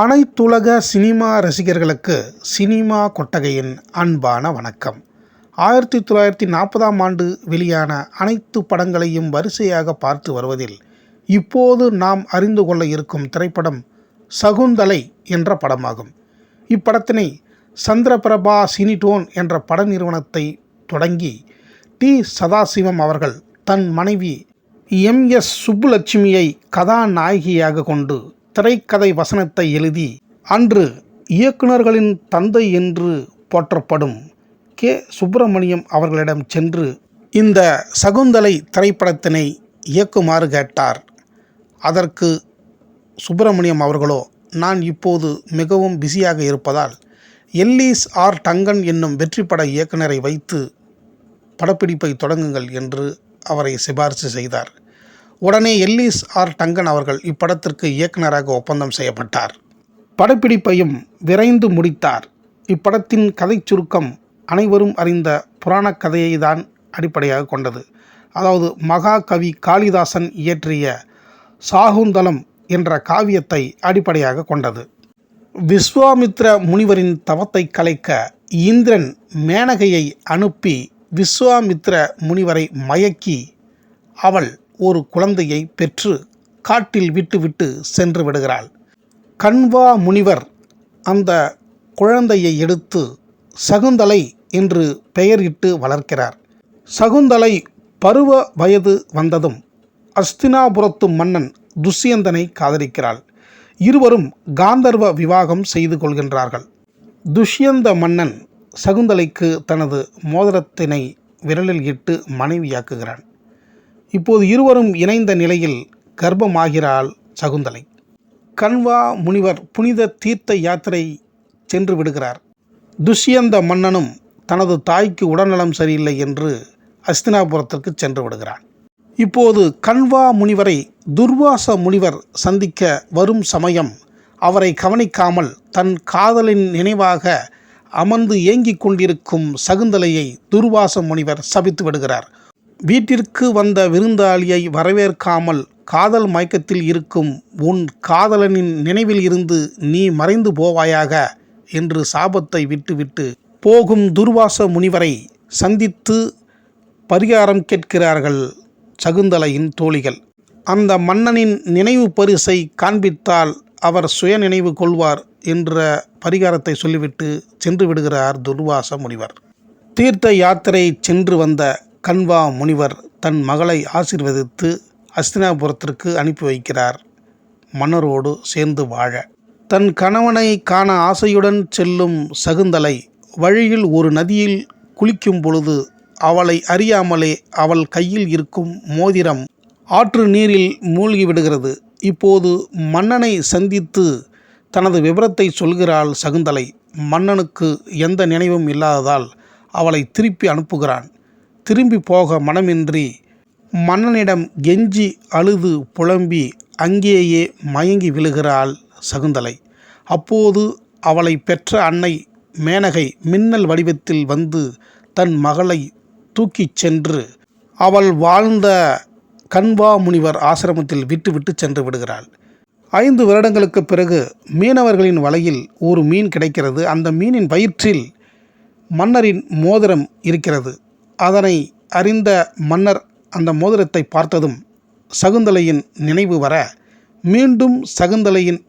அனைத்துலக சினிமா ரசிகர்களுக்கு சினிமா கொட்டகையின் அன்பான வணக்கம். ஆயிரத்தி தொள்ளாயிரத்தி நாற்பதாம் ஆண்டு வெளியான அனைத்து படங்களையும் வரிசையாக பார்த்து வருவதில் இப்போது நாம் அறிந்து கொள்ள இருக்கும் திரைப்படம் சகுந்தலை என்ற படமாகும். இப்படத்தினை சந்திரபிரபா சினிடோன் என்ற பட நிறுவனத்தை தொடங்கி டி. சதாசிவம் அவர்கள் தன் மனைவி எம். எஸ். சுப்புலட்சுமியை கதாநாயகியாக கொண்டு திரைக்கதை வசனத்தை எழுதி அன்று இயக்குனர்களின் தந்தை என்று போற்றப்படும் கே. சுப்பிரமணியம் அவர்களிடம் சென்று இந்த சகுந்தலை திரைப்படத்தினை இயக்குமாறு கேட்டார். அதற்கு சுப்பிரமணியம் அவர்களோ நான் இப்போது மிகவும் பிஸியாக இருப்பதால் எல்லீஸ் ஆர். டங்கன் என்னும் வெற்றிப்பட இயக்குனரை வைத்து படப்பிடிப்பை தொடங்குங்கள் என்று அவரை சிபாரிசு செய்தார். உடனே எல்லிஸ் ஆர் டங்கன் அவர்கள் இப்படத்திற்கு இயக்குனராக ஒப்பந்தம் செய்யப்பட்டார். படப்பிடிப்பையும் விரைந்து முடித்தார். இப்படத்தின் கதை சுருக்கம் அனைவரும் அறிந்த புராணக் கதையை தான் அடிப்படையாக கொண்டது. அதாவது மகாகவி காளிதாசன் இயற்றிய சாகுந்தலம் என்ற காவியத்தை அடிப்படையாக கொண்டது. விஸ்வாமித்ர முனிவரின் தவத்தை கலைக்க இந்திரன் மேனகையை அனுப்பி விஸ்வாமித்ர முனிவரை மயக்கி அவள் ஒரு குழந்தையை பெற்று காட்டில் விட்டுவிட்டு சென்று விடுகிறாள். கண்வா முனிவர் அந்த குழந்தையை எடுத்து சகுந்தலை என்று பெயரிட்டு வளர்க்கிறார். சகுந்தலை பருவ வயது வந்ததும் அஸ்தினாபுரத்து மன்னன் துஷ்யந்தனை காதலிக்கிறாள். இருவரும் காந்தர்வ விவாகம் செய்து கொள்கின்றார்கள். துஷ்யந்த மன்னன் சகுந்தலைக்கு தனது மோதிரத்தினை விரலில் இட்டு மனைவியாக்குகிறான். இப்போது இருவரும் இணைந்த நிலையில் கர்ப்பமாகிறாள் சகுந்தலை. கண்வா முனிவர் புனித தீர்த்த யாத்திரை சென்று விடுகிறார். துஷ்யந்த மன்னனும் தனது தாய்க்கு உடல்நலம் சரியில்லை என்று அஸ்தினாபுரத்திற்கு சென்று விடுகிறான். இப்போது கண்வா முனிவரை துர்வாச முனிவர் சந்திக்க வரும் சமயம் அவரை கவனிக்காமல் தன் காதலின் நினைவாக அமர்ந்து ஏங்கிக் கொண்டிருக்கும் சகுந்தலையை துர்வாச முனிவர் சபித்து விடுகிறார். வீட்டிற்கு வந்த விருந்தாளியை வரவேற்காமல் காதல் மயக்கத்தில் இருக்கும் உன் காதலனின் நினைவில் இருந்து நீ மறைந்து போவாயாக என்று சாபத்தை விட்டுவிட்டு போகும் துர்வாச முனிவரை சந்தித்து பரிகாரம் கேட்கிறார்கள் சகுந்தலையின் தோழிகள். அந்த மன்னனின் நினைவு பரிசை காண்பித்தால் அவர் சுய நினைவு கொள்வார் என்ற பரிகாரத்தை சொல்லிவிட்டு சென்று விடுகிறார் துர்வாச முனிவர். தீர்த்த யாத்திரை சென்று வந்த கண்வா முனிவர் தன் மகளை ஆசிர்வதித்து அஸ்தினாபுரத்திற்கு அனுப்பி வைக்கிறார். மன்னரோடு சேர்ந்து வாழ. தன் கணவனை காண ஆசையுடன் செல்லும் சகுந்தலை வழியில் ஒரு நதியில் குளிக்கும் பொழுது அவளை அறியாமலே அவள் கையில் இருக்கும் மோதிரம் ஆற்று நீரில் மூழ்கி விடுகிறது. இப்போது மன்னனை சந்தித்து தனது விவரத்தை சொல்கிறாள் சகுந்தலை. மன்னனுக்கு எந்த நினைவும் இல்லாததால் அவளை திருப்பி அனுப்புகிறான். திரும்பி போக மனமின்றி மன்னனிடம் கெஞ்சி அழுது புலம்பி அங்கேயே மயங்கி விழுகிறாள் சகுந்தலை. அப்போது அவளை பெற்ற அன்னை மேனகை மின்னல் வடிவத்தில் வந்து தன் மகளை தூக்கிச் சென்று அவள் வாழ்ந்த கண்வா முனிவர் ஆசிரமத்தில் விட்டுவிட்டு சென்று விடுகிறாள். ஐந்து வருடங்களுக்கு பிறகு மீனவர்களின் வலையில் ஒரு மீன் கிடைக்கிறது. அந்த மீனின் வயிற்றில் மன்னரின் மோதிரம் இருக்கிறது. அதனை அறிந்த மன்னர் அந்த மோதிரத்தை பார்த்ததும் சகுந்தலையின் நினைவு வர மீண்டும் சகுந்தலையின்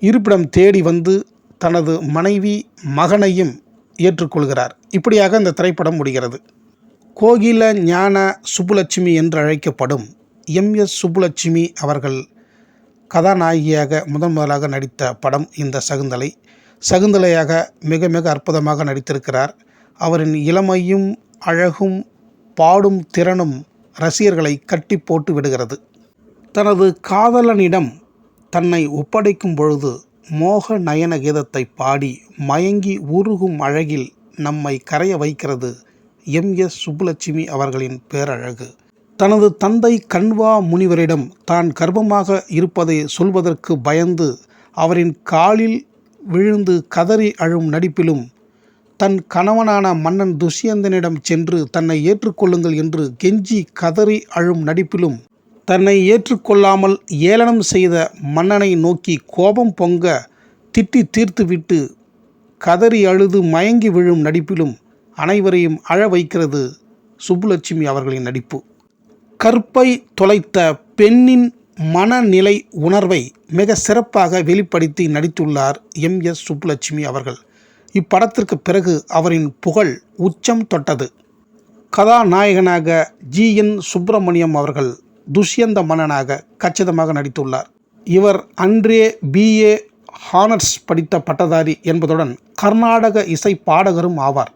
இருப்பிடம் தேடி வந்து தனது மனைவி மகனையும் ஏற்றுக்கொள்கிறார். இப்படியாக இந்த திரைப்படம் முடிகிறது. கோகில ஞான சுப்புலட்சுமி என்று அழைக்கப்படும் எம். எஸ். சுப்புலட்சுமி அவர்கள் கதாநாயகியாக முதன் முதலாக நடித்த படம் இந்த சகுந்தலை. சகுந்தலையாக மிக மிக அற்புதமாக நடித்திருக்கிறார். அவரின் இளமையும் அழகும் பாடும் திறனும் ரசிகர்களை கட்டி போட்டு விடுகிறது. தனது காதலனிடம் தன்னை ஒப்படைக்கும் பொழுது மோக நயன கீதத்தை பாடி மயங்கி உருகும் அழகில் நம்மை கரைய வைக்கிறது எம். எஸ். சுப்புலட்சுமி அவர்களின் பேரழகு. தனது தந்தை கண்வா முனிவரிடம் தான் கர்ப்பமாக இருப்பதை சொல்வதற்கு பயந்து அவரின் காலில் விழுந்து கதறி அழும் நடிப்பிலும் தன் கணவனான மன்னன் துஷ்யந்தனிடம் சென்று தன்னை ஏற்றுக்கொள்ளுங்கள் என்று கெஞ்சி கதறி அழும் நடிப்பிலும் தன்னை ஏற்றுக்கொள்ளாமல் ஏளனம் செய்த மன்னனை நோக்கி கோபம் பொங்க திட்டி தீர்த்துவிட்டு கதறி அழுது மயங்கி விழும் நடிப்பிலும் அனைவரையும் அழ வைக்கிறது சுப்புலட்சுமி அவர்களின் நடிப்பு. கற்பை தொலைத்த பெண்ணின் மனநிலை உணர்வை மிக சிறப்பாக வெளிப்படுத்தி நடித்துள்ளார் எம் எஸ் சுப்புலட்சுமி அவர்கள். இப்படத்திற்கு பிறகு அவரின் புகழ் உச்சம் தொட்டது. கதாநாயகனாக ஜி. என். சுப்பிரமணியம் அவர்கள் துஷ்யந்த மன்னனாக கச்சிதமாக நடித்துள்ளார். இவர் அன்றே பிஏ ஹானர்ஸ் படித்த பட்டதாரி என்பதுடன் கர்நாடக இசை பாடகரும் ஆவார்.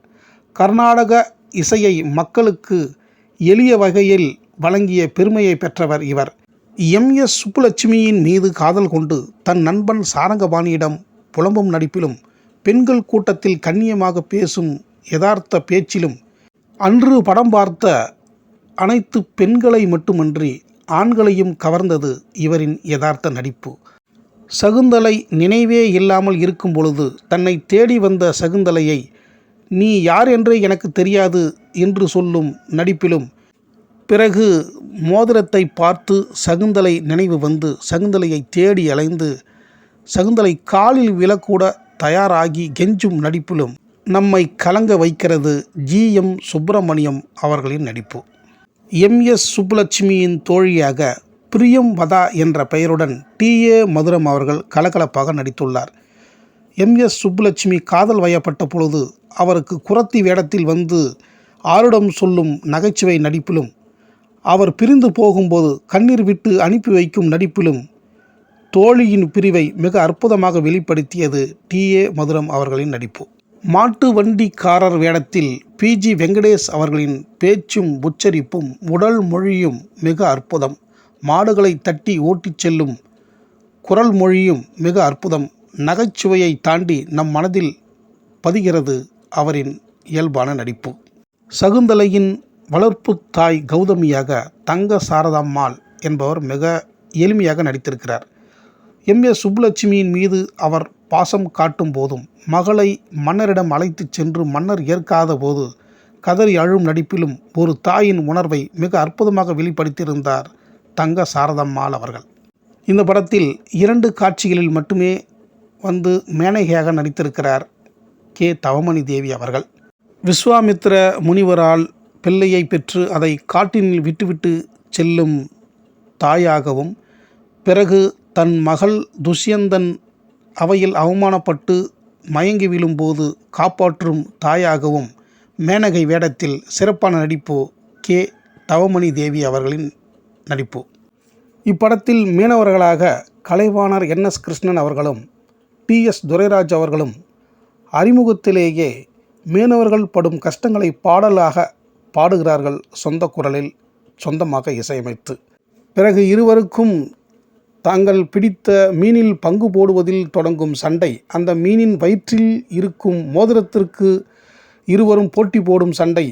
கர்நாடக இசையை மக்களுக்கு எளிய வகையில் வழங்கிய பெருமையை பெற்றவர் இவர். எம். எஸ். சுப்புலட்சுமியின் மீது காதல் கொண்டு தன் நண்பன் சாரங்கபாணியிடம் புலம்பும் நடிப்பிலும் பெண்கள் கூட்டத்தில் கண்ணியமாக பேசும் யதார்த்த பேச்சிலும் அன்று படம் பார்த்த அனைத்து பெண்களை மட்டுமன்றி ஆண்களையும் கவர்ந்தது இவரின் யதார்த்த நடிப்பு. சகுந்தலை நினைவே இல்லாமல் இருக்கும் பொழுது தன்னை தேடி வந்த சகுந்தலையை நீ யார் என்றே எனக்கு தெரியாது என்று சொல்லும் நடிப்பிலும் பிறகு மோதிரத்தை பார்த்து சகுந்தலை நினைவு வந்து சகுந்தலையை தேடி அலைந்து சகுந்தலை காலில் விழக்கூட தயாராகி கெஞ்சும் நடிப்பிலும் நம்மை கலங்க வைக்கிறது ஜி எம் சுப்பிரமணியம் அவர்களின் நடிப்பு. எம் எஸ் சுப்புலட்சுமியின் தோழியாக பிரியம் வதா என்ற பெயருடன் டி ஏ மதுரம் அவர்கள் கலகலப்பாக நடித்துள்ளார். எம் எஸ் சுப்புலட்சுமி காதல் வயப்பட்ட பொழுது அவருக்கு குரத்தி வேடத்தில் வந்து ஆருடம் சொல்லும் நகைச்சுவை நடிப்பிலும் அவர் பிரிந்து போகும்போது கண்ணீர் விட்டு அனுப்பி வைக்கும் நடிப்பிலும் தோழியின் பிரிவை மிக அற்புதமாக வெளிப்படுத்தியது டி. ஏ. மதுரம் அவர்களின் நடிப்பு. மாட்டு வண்டிக்காரர் வேடத்தில் பிஜி வெங்கடேஷ் அவர்களின் பேச்சும் உச்சரிப்பும் உடல் மொழியும் மிக அற்புதம். மாடுகளை தட்டி ஓட்டிச் செல்லும் குரல் மொழியும் மிக அற்புதம். நகைச்சுவையை தாண்டி நம் மனதில் பதிகிறது அவரின் இயல்பான நடிப்பு. சகுந்தலையின் வளர்ப்பு தாய் கௌதமியாக தங்க சாரதாம்மாள் என்பவர் மிக எளிமையாக நடித்திருக்கிறார். எம். எஸ் சுப்புலட்சுமியின் மீது அவர் பாசம் காட்டும் போதும் மகளை மன்னரிடம் அழைத்துச் சென்று மன்னர் ஏற்காத போது கதறி அழும் நடிப்பிலும் ஒரு தாயின் உணர்வை மிக அற்புதமாக வெளிப்படுத்தியிருந்தார் தங்க சாரதம்மாள் அவர்கள். இந்த படத்தில் இரண்டு காட்சிகளில் மட்டுமே வந்து மேனகையாக நடித்திருக்கிறார் கே. தவமணி தேவி அவர்கள். விஸ்வாமித்ர முனிவரால் பிள்ளையை பெற்று அதை காட்டினில் விட்டுவிட்டு செல்லும் தாயாகவும் பிறகு தன் மகள் துஷ்யந்தன் அவையில் அவமானப்பட்டு மயங்கி விழும்போது காப்பாற்றும் தாயாகவும் மேனகை வேடத்தில் சிறப்பான நடிப்பு கே. தவமணி தேவி அவர்களின் நடிப்பு. இப்படத்தில் மீனவர்களாக கலைவாணர் என். எஸ். கிருஷ்ணன் அவர்களும் டி எஸ். துரைராஜ் அவர்களும் அறிமுகத்திலேயே மீனவர்கள் படும் கஷ்டங்களை பாடலாக பாடுகிறார்கள் சொந்த குரலில் சொந்தமாக இசையமைத்து. பிறகு இருவருக்கும் தாங்கள் பிடித்த மீனில் பங்கு போடுவதில் தொடங்கும் சண்டை. அந்த மீனின் வயிற்றில் இருக்கும் மோதிரத்திற்கு இருவரும் போட்டி போடும் சண்டை.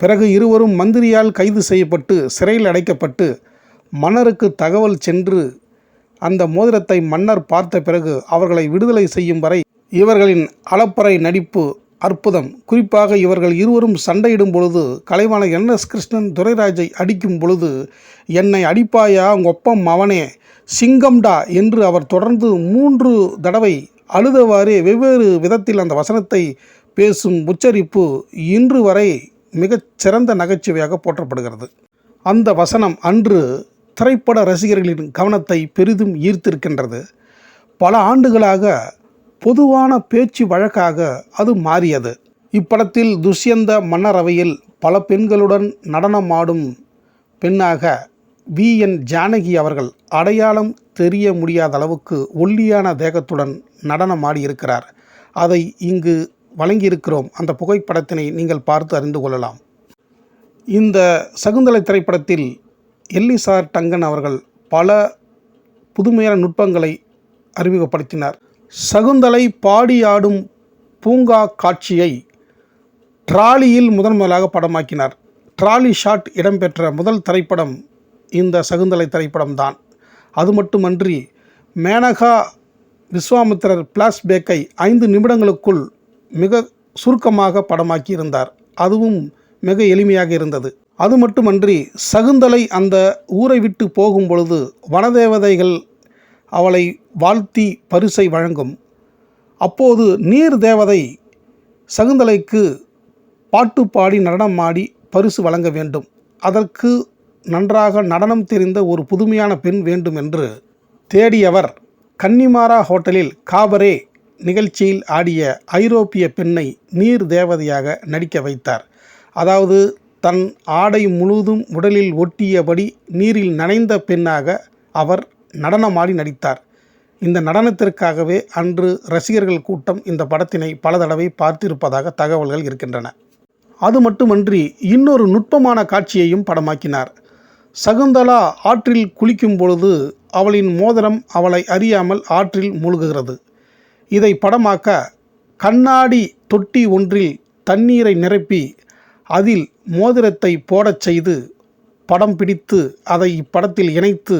பிறகு இருவரும் மந்திரியால் கைது செய்யப்பட்டு சிறையில் அடைக்கப்பட்டு மன்னருக்கு தகவல் சென்று அந்த மோதிரத்தை மன்னர் பார்த்த பிறகு அவர்களை விடுதலை செய்யும் வரை இவர்களின் அளப்பறை நடிப்பு அற்புதம். குறிப்பாக இவர்கள் இருவரும் சண்டையிடும் பொழுது கலைவாண என் எஸ் கிருஷ்ணன் துரைராஜை அடிக்கும் பொழுது என்னை அடிப்பாயா? ஒப்பம் அவனே. சிங்கம்டா என்று அவர் தொடர்ந்து மூன்று தடவை அழுதவாறே வெவ்வேறு விதத்தில் அந்த வசனத்தை பேசும் உச்சரிப்பு இன்று வரை மிகச் சிறந்த நகைச்சுவையாக போற்றப்படுகிறது. அந்த வசனம் அன்று திரைப்பட ரசிகர்களின் கவனத்தை பெரிதும் ஈர்த்திருக்கின்றது. பல ஆண்டுகளாக பொதுவான பேச்சு வழக்காக அது மாறியது. இப்படத்தில் துஷ்யந்த மன்னரவையில் பல பெண்களுடன் நடனமாடும் பெண்ணாக வி. என். ஜானகி அவர்கள் அடையாளம் தெரிய முடியாத அளவுக்கு ஒல்லியான தேகத்துடன் நடனம் இருக்கிறார் அதை இங்கு வழங்கியிருக்கிறோம். அந்த புகைப்படத்தினை நீங்கள் பார்த்து அறிந்து கொள்ளலாம். இந்த சகுந்தலை திரைப்படத்தில் எல்லிசார் டங்கன் அவர்கள் பல புதுமையான நுட்பங்களை அறிமுகப்படுத்தினார். சகுந்தலை பாடி ஆடும் பூங்கா காட்சியை ட்ராலியில் முதன் முதலாக படமாக்கினார். ட்ராலி ஷாட் இடம்பெற்ற முதல் திரைப்படம் இந்த சகுந்தலை திரைப்படம்தான். அது மட்டுமன்றி மேனகா விஸ்வாமித்திரர் பிளாஷ்பேக்கை ஐந்து நிமிடங்களுக்குள் மிக சுருக்கமாக படமாக்கியிருந்தார். அதுவும் மிக எளிமையாக இருந்தது. அது மட்டுமன்றி சகுந்தலை அந்த ஊரை விட்டு போகும் பொழுது வனதேவதைகள் அவளை வாழ்த்தி பரிசை வழங்கும். அப்போது நீர் தேவதை சகுந்தலைக்கு பாட்டு பாடி நடனம் ஆடி பரிசு வழங்க வேண்டும். அதற்கு நன்றாக நடனம் தெரிந்த ஒரு புதுமையான பெண் வேண்டும் என்று தேடியவர் கன்னிமாரா ஹோட்டலில் காபரே நிகழ்ச்சியில் ஆடிய ஐரோப்பிய பெண்ணை நீர் தேவதையாக நடிக்க வைத்தார். அதாவது தன் ஆடை முழுதும் உடலில் ஒட்டியபடி நீரில் நனைந்த பெண்ணாக அவர் நடனமாடி நடித்தார். இந்த நடனத்திற்காகவே அன்று ரசிகர்கள் கூட்டம் இந்த படத்தினை பல தடவை பார்த்திருப்பதாக தகவல்கள் இருக்கின்றன. அது மட்டுமன்றி இன்னொரு நுட்பமான காட்சியையும் படமாக்கினார். சகுந்தலா ஆற்றில் குளிக்கும் பொழுது அவளின் மோதிரம் அவளை அறியாமல் ஆற்றில் மூழ்குகிறது. இதை படமாக்க கண்ணாடி தொட்டி ஒன்றில் தண்ணீரை நிரப்பி அதில் மோதிரத்தை போடச் செய்து படம் பிடித்து அதை இப்படத்தில் இணைத்து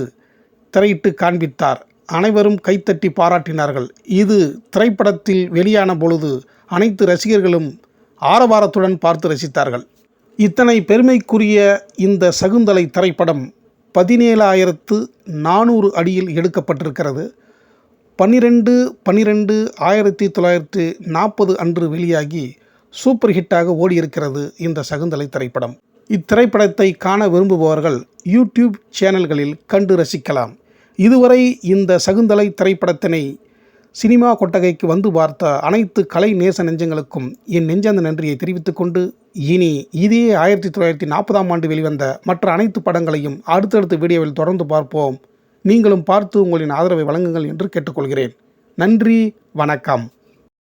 திரையிட்டு காண்பித்தார். அனைவரும் கைத்தட்டி பாராட்டினார்கள். இது திரைப்படத்தில் வெளியான பொழுது அனைத்து ரசிகர்களும் ஆரவாரத்துடன் பார்த்து ரசித்தார்கள். இத்தனை பெருமைக்குரிய இந்த சகுந்தலை திரைப்படம் பதினேழாயிரத்து நானூறு அடியில் எடுக்கப்பட்டிருக்கிறது. பன்னிரெண்டு பன்னிரெண்டு ஆயிரத்தி தொள்ளாயிரத்தி நாற்பது அன்று வெளியாகி சூப்பர் ஹிட்டாக ஓடியிருக்கிறது இந்த சகுந்தலை திரைப்படம். இத்திரைப்படத்தை காண விரும்புபவர்கள் யூடியூப் சேனல்களில் கண்டு ரசிக்கலாம். இதுவரை இந்த சகுந்தலை திரைப்படத்தினை சினிமா கொட்டகைக்கு வந்து பார்த்த அனைத்து கலை நேச நெஞ்சங்களுக்கும் என் நெஞ்சந்த நன்றியை தெரிவித்துக்கொண்டு இனி இதே ஆயிரத்தி தொள்ளாயிரத்தி நாற்பதாம் ஆண்டு வெளிவந்த மற்ற அனைத்து படங்களையும் அடுத்தடுத்த வீடியோவில் தொடர்ந்து பார்ப்போம். நீங்களும் பார்த்து உங்களின் ஆதரவை வழங்குங்கள் என்று கேட்டுக்கொள்கிறேன். நன்றி வணக்கம்.